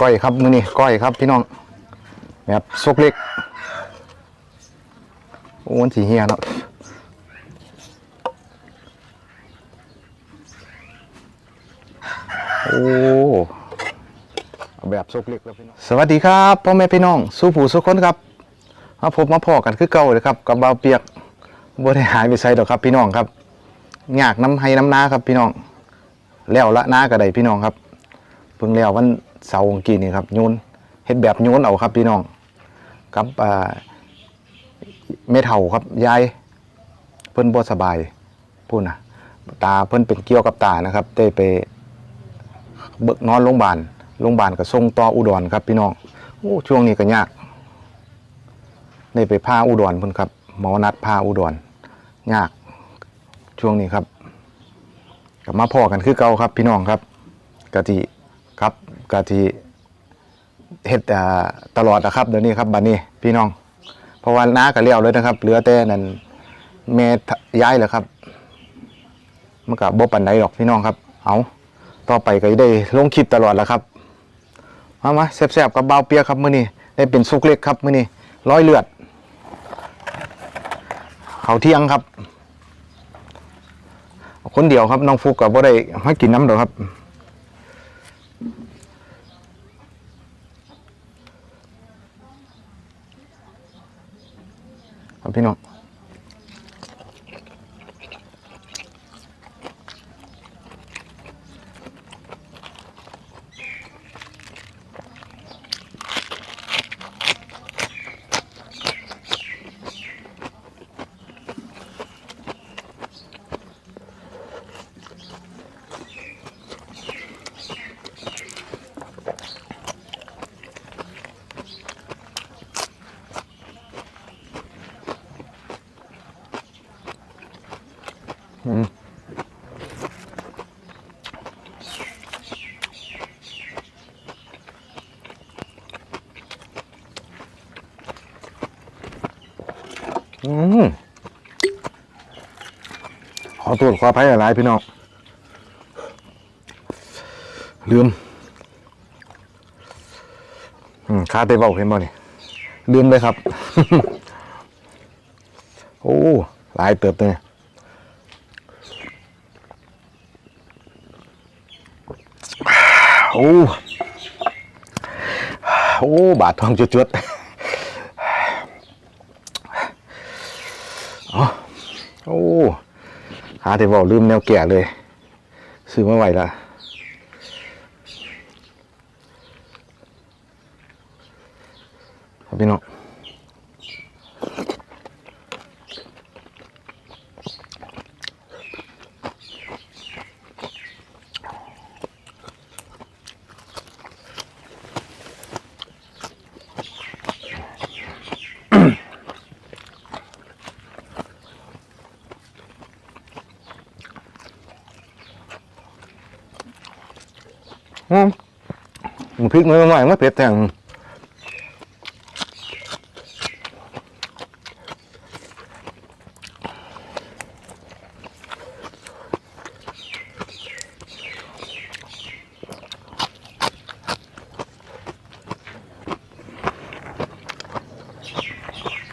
ก้อยครับมื้อนี้ก้อยครับพี่น้องแบบซกเล็กโอ้นสีเฮียเนาะโอ้แบบซกเล็กแล้วพี่น้องสวัสดีครับพ่อแม่พี่น้องสู้ผู้สู้คนครับมาพบมาพอกันคือเก่าเลยครับกับเบาเปียกบ่ได้หายไปไสดอกครับพี่น้องครับยากน้ำให้น้ำนาครับพี่น้องแล้วละนาก็ไดพี่น้องครับเพิ่งแล้ววัน เสาร์เมื่อกี้นี่ครับโยนเฮ็ดแบบโยนเอาครับพี่น้องกับเมเฒ่าครับยายเพิ่นบ่สบายพูดนะตาเพิ่นเป็นเกี่ยวกับตานะครับได้ไปเบิกนอนโรงพยาบาลโรงพยาบาลก็ส่งต่ออุดรครับ พี่น้องโอ้ช่วงนี้ก็ยากได้ไปพาอุดรเพิ่นครับหมอนัดพาอุดรยากช่วงนี้ครับก็มาพอกันคือเก่าครับ พี่น้องครับกะทิ กะทิเฮ็ดอ่าตลอดนะครับเดี๋ยวนี้ครับบัดนี้พี่น้อง เพราะว่าน้าก็เลี้ยวเลยนะครับ เหลือแต่นั่นแม่ย้ายแล้วครับมันก็บ่ปานใดหรอกพี่น้องครับ เอาต่อไปก็ได้ลงคลิปตลอดแล้วครับมามาแซ่บๆกับเบาเปียครับมื้อนี้ได้เป็นสุกเล็กครับมื้อนี้ร้อยเลือดเขาเที่ยงครับ คนเดียวครับน้องฟุกก็บ่ได้มากินน้ำดอกครับ ครับพี่น้องอืมข อตรวจขออภัยหลายพี่น้องลืมอืมคาเตเบาเห็นบ่นี่ลืมเลยครับ โอ้หลายเติบเลยโอ้โอ้ บาดทองจุดๆโอ้าแต่บอกลืมแนวแก่เลย ซื้อไม่ไหวละพี่น้อง พริกมือหน่อยไม่เผ็ดแทง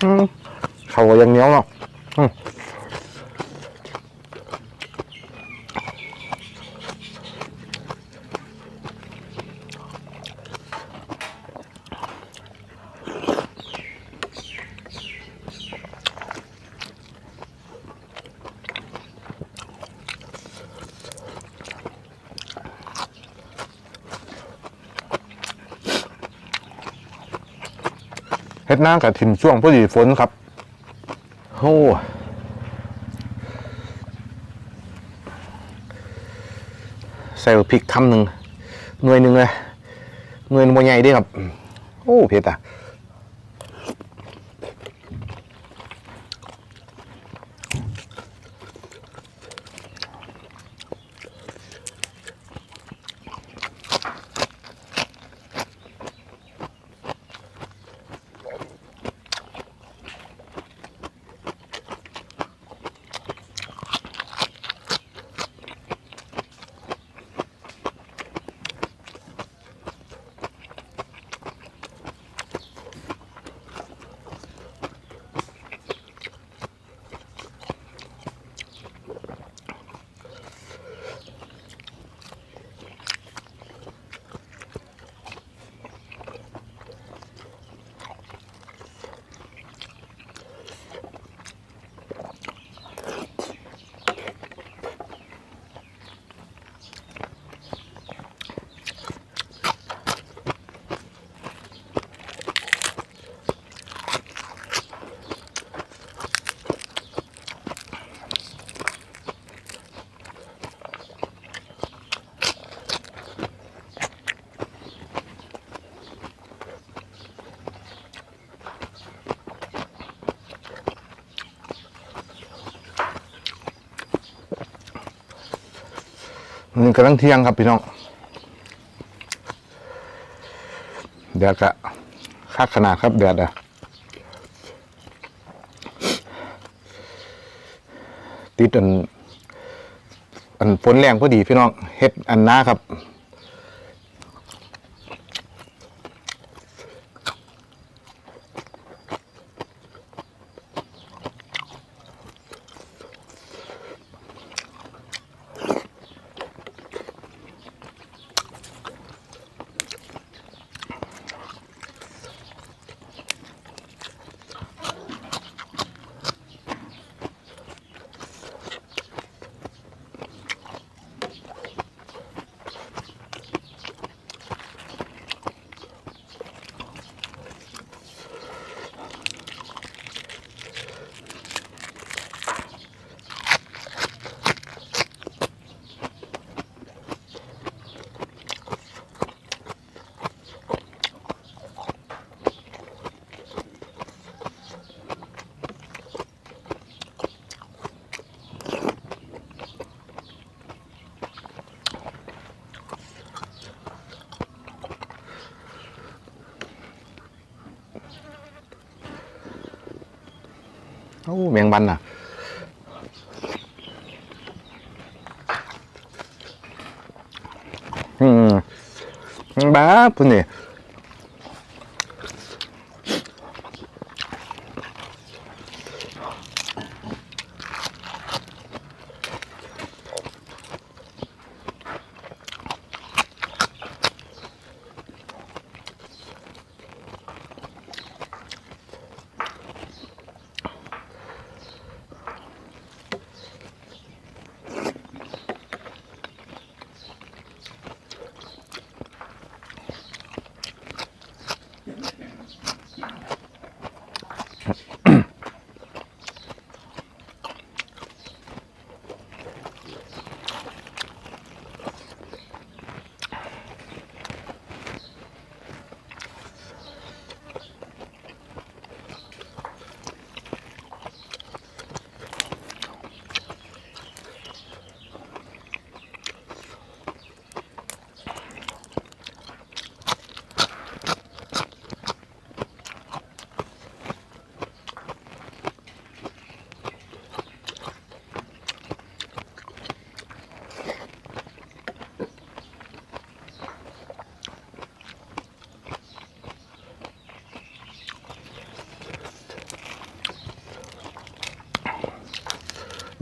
อืมเขาก็ยังเหนียวเนาะ ดหน้ากับทิมช่วงพอดีฝนครับโอ้ใส่พริกคำหนึ่งหน่วยหนึ่งเลยหน่วยมันใหญ่ด้วยครับ โอ้เผ็ดอะ นกำลังเที่ยงครับพี่น้อง แดดกะคักขนาดครับแดดอะติดอัน อันฝนแรงพอดีพี่น้องเฮ็ดอันน้าครับ โอ้แมงวันอะอืมบ้าพุ่นนี่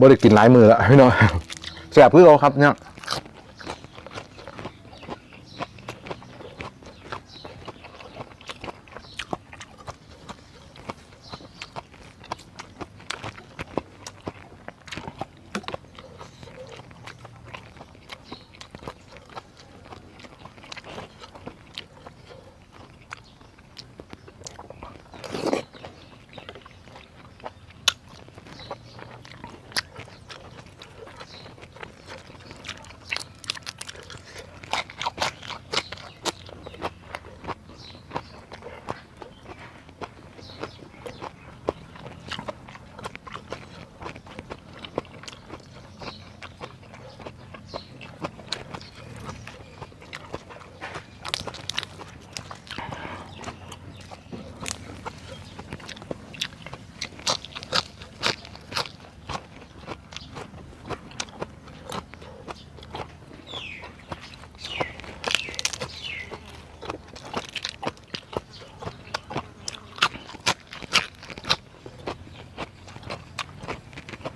บ่ได้กินหลายมือแล้วพี่น้องแสบพื้นเราครับเนี่ย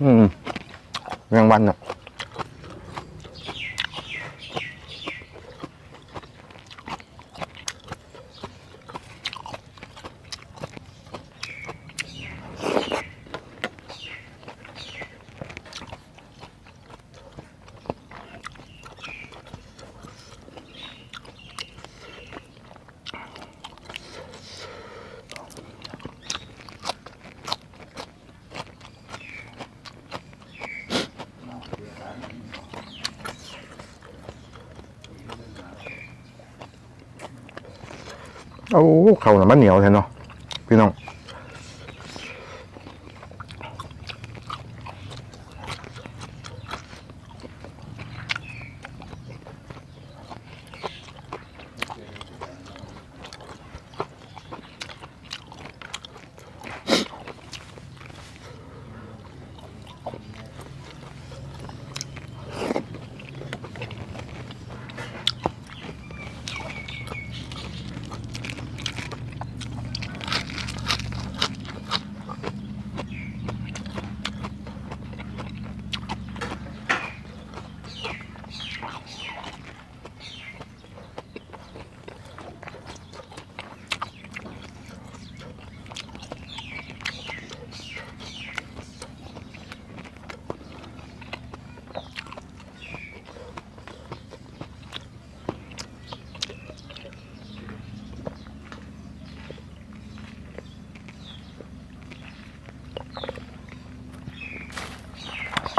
อืม แมงวันอะ โอ้เขาน่ะมันเหนียวแท้เนาะพี่น้อง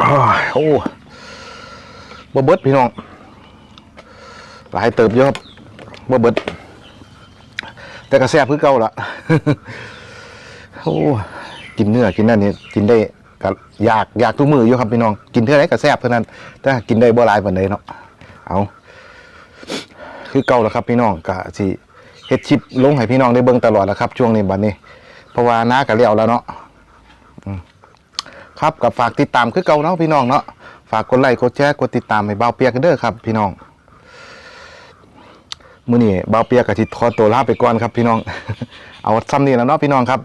โอ้บ่เบิดพี่น้อง หลายเติบเยอะบ่เบิด แต่ก็แซบคือเก่าละโอ้กินเนื้อกินนั่นนี่กินได้ก็อยากอยากทุกมืออยู่ครับพี่น้อง กินเท่าไรก็แซบเท่านั้นแต่กินได้บ่หลายปานใดเนาะเอาคือเก่าแล้วครับพี่น้องก็สิเฮ็ดชิปลงให้พี่น้องได้เบิ่งตลอดแล้วครับ ช่วงนี้บัดนี้ เพราะว่าน้าก็เลี้ยวแล้วเนาะ ครับกับฝากติดตามคือเก่าเนาะพี่น้องเนาะฝากกดไลค์กดแชร์กดติดตามให้เบาเปียกกันเด้อครับ พี่น้องมื้อนี้เบาเปียกกับทิขอตัวลาไปก่อนครับ พี่น้อง เอาซ้ำนี่แล้วเนาะพี่น้องครับ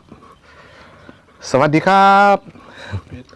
สวัสดีครับ